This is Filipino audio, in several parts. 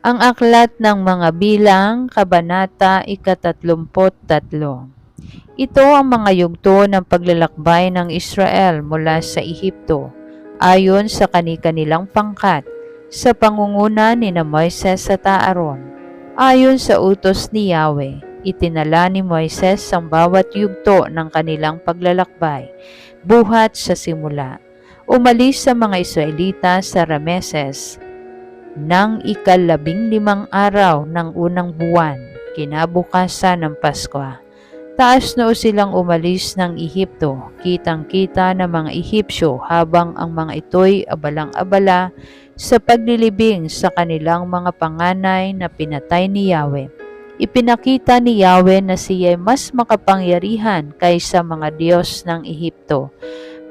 Ang aklat ng mga bilang, Kabanata ikatatlumput-tatlo. Ito ang mga yugto ng paglalakbay ng Israel mula sa Ehipto, ayon sa kani-kanilang pangkat, sa pangunguna ni na Moises sa Taaron. Ayon sa utos ni Yahweh, itinala ni Moises ang bawat yugto ng kanilang paglalakbay, buhat sa simula. Umalis sa mga Israelita sa Rameses, ng ikalabing limang araw ng unang buwan, kinabukasan ng Pasko. Taas noo silang umalis ng Ehipto, kitang-kita ng mga Ehipsyo habang ang mga ito'y abalang-abala sa paglilibing sa kanilang mga panganay na pinatay ni Yahweh. Ipinakita ni Yahweh na siya mas makapangyarihan kaysa mga Diyos ng Ehipto.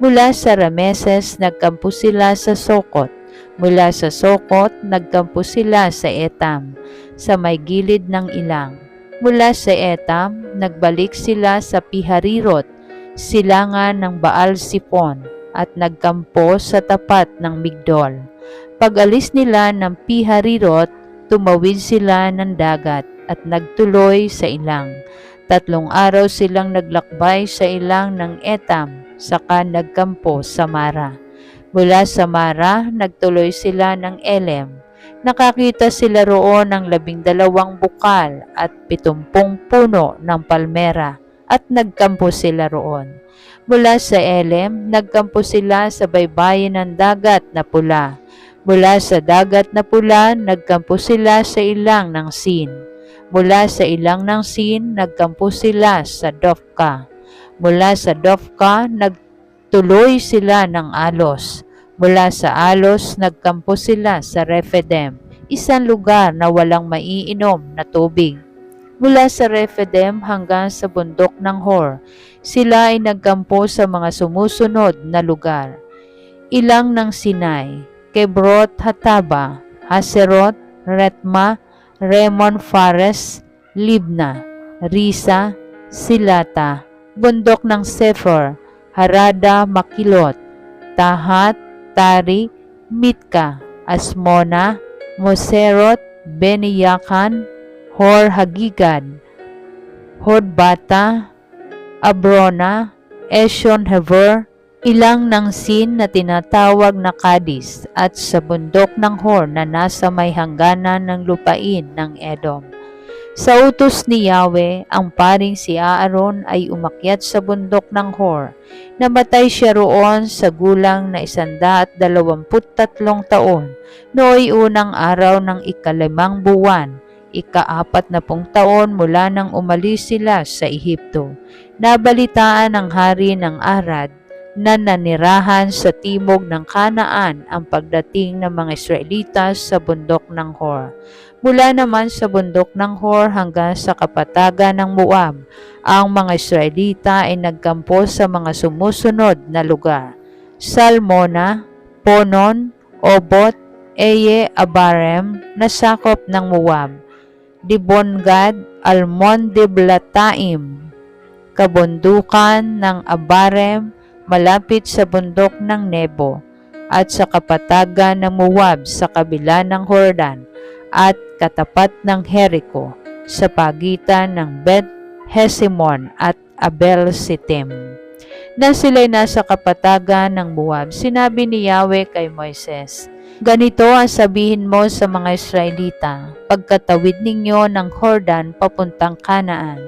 Mula sa Rameses, nagkampo sila sa Sokot Mula sa Sokot, nagkampo sila sa Etam, sa may gilid ng ilang. Mula sa Etam, nagbalik sila sa Piharirot, silangan ng Baal Sipon, at nagkampo sa tapat ng Migdol. Pag-alis nila ng Piharirot, tumawid sila ng dagat at nagtuloy sa ilang. Tatlong araw silang naglakbay sa ilang ng Etam, saka nagkampo sa Mara. Mula sa Mara, nagtuloy sila ng Elem. Nakakita sila roon ng labing dalawang bukal at pitumpung puno ng palmera at nagkampo sila roon. Mula sa Elem, nagkampo sila sa baybayin ng dagat na pula. Mula sa dagat na pula, nagkampo sila sa ilang ng Sin. Mula sa ilang ng Sin, nagkampo sila sa Dofka. Mula sa Dofka, nagkampo Tuloy sila ng Alos. Mula sa Alos, nagkampo sila sa Refedem, isang lugar na walang maiinom na tubig. Mula sa Refedem hanggang sa bundok ng Hor, sila ay nagkampo sa mga sumusunod na lugar. Ilang ng Sinai, Kebrot Hataba, Haserot, Retma, Remon Fares, Libna, Risa, Silata, bundok ng Sefer, Harada Makilot, Tahat, Tari, Mitka, Asmona, Moserot, Beniyakan, Hor Hagigad, Hodbata, Abrona, Eshon Hever, ilang ng sin na tinatawag na Kadis at sa bundok ng Hor na nasa may hangganan ng lupain ng Edom. Sa utos ni Yahweh, ang paring si Aaron ay umakyat sa bundok ng Hor. Namatay siya roon sa gulang na isanda at dalawamput tatlong taon, nooy unang araw ng ikalimang buwan, ikaapat na pong taon mula nang umalis sila sa Ehipto. Nabalitaan ng hari ng Arad na nanirahan sa timog ng Kanaan ang pagdating ng mga Israelita sa bundok ng Hor. Mula naman sa bundok ng Hor hanggang sa kapatagan ng Moab, ang mga Israelita ay nagkampo sa mga sumusunod na lugar. Salmona, Ponon, Obot, Eye, Abarem, na sakop ng Moab. Dibongad, Almon de Blataim, kabundukan ng Abarem, malapit sa bundok ng Nebo, at sa kapatagan ng Moab sa kabila ng Hordan, at katapat ng Jericho sa pagitan ng Bet Hesimon at Abel Sitim. Na sila'y nasa kapatagan ng Moab, sinabi ni Yahweh kay Moises, Ganito ang sabihin mo sa mga Israelita, pagkatawid ninyo ng Hordan papuntang Kanaan,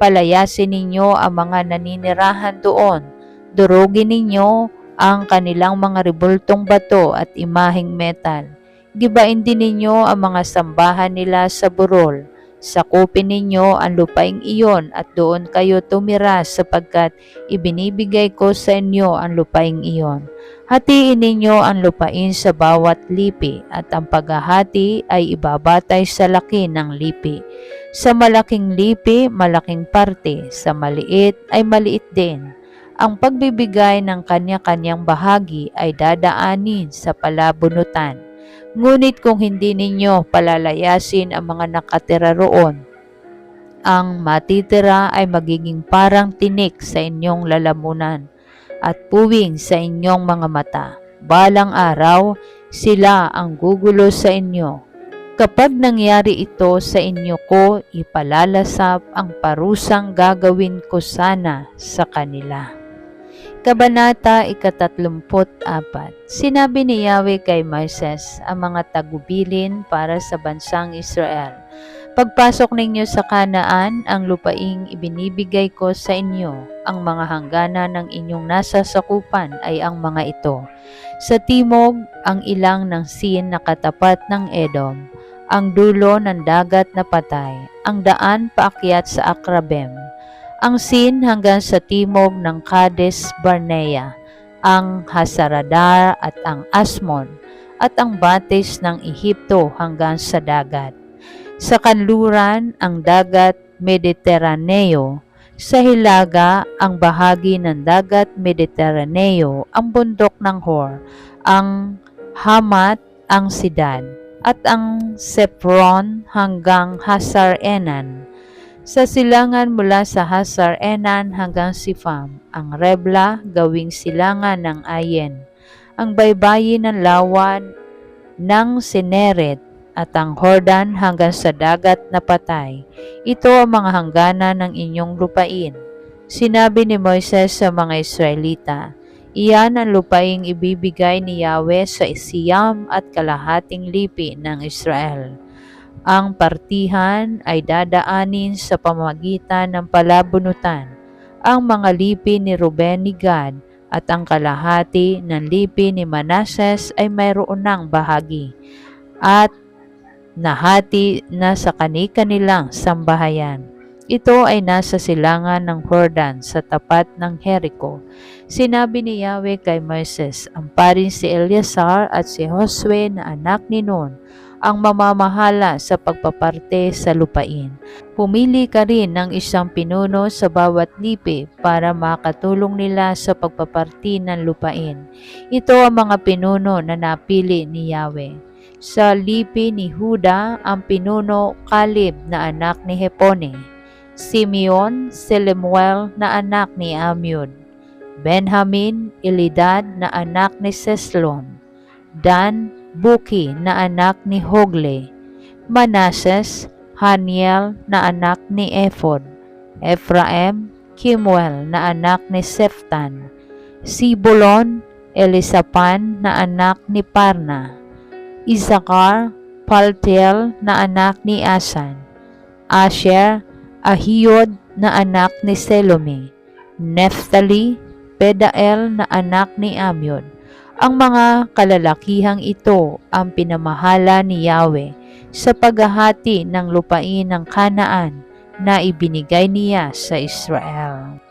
palayasin ninyo ang mga naninirahan doon, durugin ninyo ang kanilang mga ribultong bato at imaheng metal Gibain din ninyo ang mga sambahan nila sa burol. Sakupin ninyo ang lupaing iyon at doon kayo tumira sapagkat ibinibigay ko sa inyo ang lupaing iyon. Hatiin ninyo ang lupain sa bawat lipi at ang paghahati ay ibabatay sa laki ng lipi. Sa malaking lipi, malaking parte. Sa maliit ay maliit din. Ang pagbibigay ng kanya-kanyang bahagi ay dadaanin sa palabunutan Ngunit kung hindi ninyo palalayasin ang mga nakatira roon, ang matitira ay magiging parang tinik sa inyong lalamunan at puwing sa inyong mga mata. Balang araw, sila ang gugulo sa inyo. Kapag nangyari ito sa inyo ko, ipalalasap ang parusang gagawin ko sana sa kanila. Kabanata ikatatlumput apat Sinabi ni Yahweh kay Moises ang mga tagubilin para sa bansang Israel. Pagpasok ninyo sa kanaan, ang lupaing ibinibigay ko sa inyo, ang mga hangganan ng inyong nasa sakupan ay ang mga ito. Sa timog, ang ilang ng sin na katapat ng Edom, ang dulo ng dagat na patay, ang daan paakyat sa Akrabem, ang sin hanggang sa timog ng Kades Barnea, ang Hasaradar at ang Asmon, at ang batis ng Ehipto hanggang sa dagat. Sa kanluran, ang dagat Mediteraneo, sa hilaga, ang bahagi ng dagat Mediteraneo, ang bundok ng Hor, ang Hamat, ang Sidad, at ang Sepron hanggang Hasar Enan. Sa silangan mula sa Hasar Enan hanggang Sifam, ang Rebla gawing silangan ng Ayen, ang baybayin ng lawan ng Sineret, at ang Hordan hanggang sa dagat na patay. Ito ang mga hangganan ng inyong lupain. Sinabi ni Moises sa mga Israelita, Iyan ang lupaing ibibigay ni Yahweh sa Siyam at kalahating lipi ng Israel. Ang partihan ay dadaanin sa pamagitan ng palabunutan. Ang mga lipi ni Ruben ni Gad at ang kalahati ng lipi ni Manases ay mayroon ng bahagi. At nahati na sa kani-kanilang sambahayan. Ito ay nasa silangan ng Jordan sa tapat ng Jericho. Sinabi ni Yahweh kay Moises, amparin si Eleazar at si Josue na anak ni Nun ang mamamahala sa pagpaparte sa lupain. Pumili ka rin ng isang pinuno sa bawat lipi para makatulong nila sa pagpaparti ng lupain. Ito ang mga pinuno na napili ni Yahweh. Sa lipi ni Huda ang pinuno Kalib na anak ni Hepone, Simeon, Selemuel na anak ni Amyud, Benjamin, Elidad na anak ni Seslon, Dan, Buki na anak ni Hogle, Manases, Haniel na anak ni Ephod, Ephraim, Kimuel na anak ni Seftan, Sibulon, Elisapan na anak ni Parna, Isakar, Paltiel na anak ni Asan, Asher, Ahiyod na anak ni Selome, Neftali, Pedael na anak ni Amyod. Ang mga kalalakihang ito ang pinamahala ni Yahweh sa paghahati ng lupain ng Kanaan na ibinigay niya sa Israel.